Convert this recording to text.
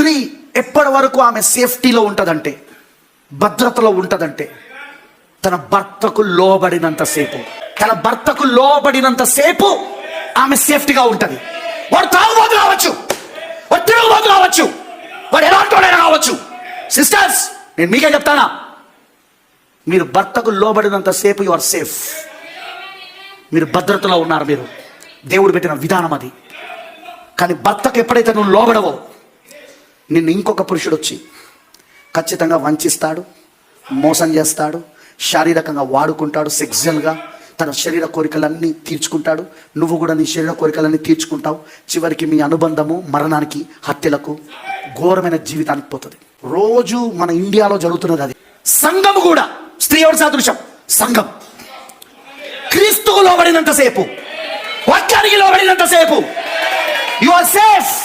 స్త్రీ ఎప్పటి వరకు ఆమె సేఫ్టీలో ఉంటుందంటే భద్రతలో ఉంటుందంటే తన భర్తకు లోబడినంత సేపు. తన భర్తకు లోబడినంత సేపు ఆమె సేఫ్టీగా ఉంటుంది. వాడు తాగుబోతు కావచ్చు. వాడు తిరుగుబోతు కావచ్చు. వాడు ఎలాంటి వాడైనా కావచ్చు. సిస్టర్స్ నేను మీకే చెప్తానా? మీరు భర్తకు లోబడినంత సేపు యు ఆర్ సేఫ్ మీరు భద్రతలో ఉన్నారు మీరు. దేవుడు పెట్టిన విధానం అది. కానీ భర్తకు ఎప్పుడైతే నువ్వు లోబడవో నిన్ను ఇంకొక పురుషుడు వచ్చి ఖచ్చితంగా వంచిస్తాడు మోసం చేస్తాడు శారీరకంగా వాడుకుంటాడు సెక్సువల్గా తన శరీర కోరికలన్నీ తీర్చుకుంటాడు. నువ్వు కూడా నీ శరీర కోరికలన్నీ తీర్చుకుంటావు. చివరికి మీ అనుబంధము మరణానికి హత్యలకు ఘోరమైన జీవితానికి పోతుంది. రోజు మన ఇండియాలో జరుగుతున్నది అది. సంఘం కూడా. స్త్రీ ఎవరి సాదృశ్యం? సంఘం. క్రీస్తుకు లోబడినంతసేపు. వాక్యానికి లోబడినంత యు ఆర్ సేఫ్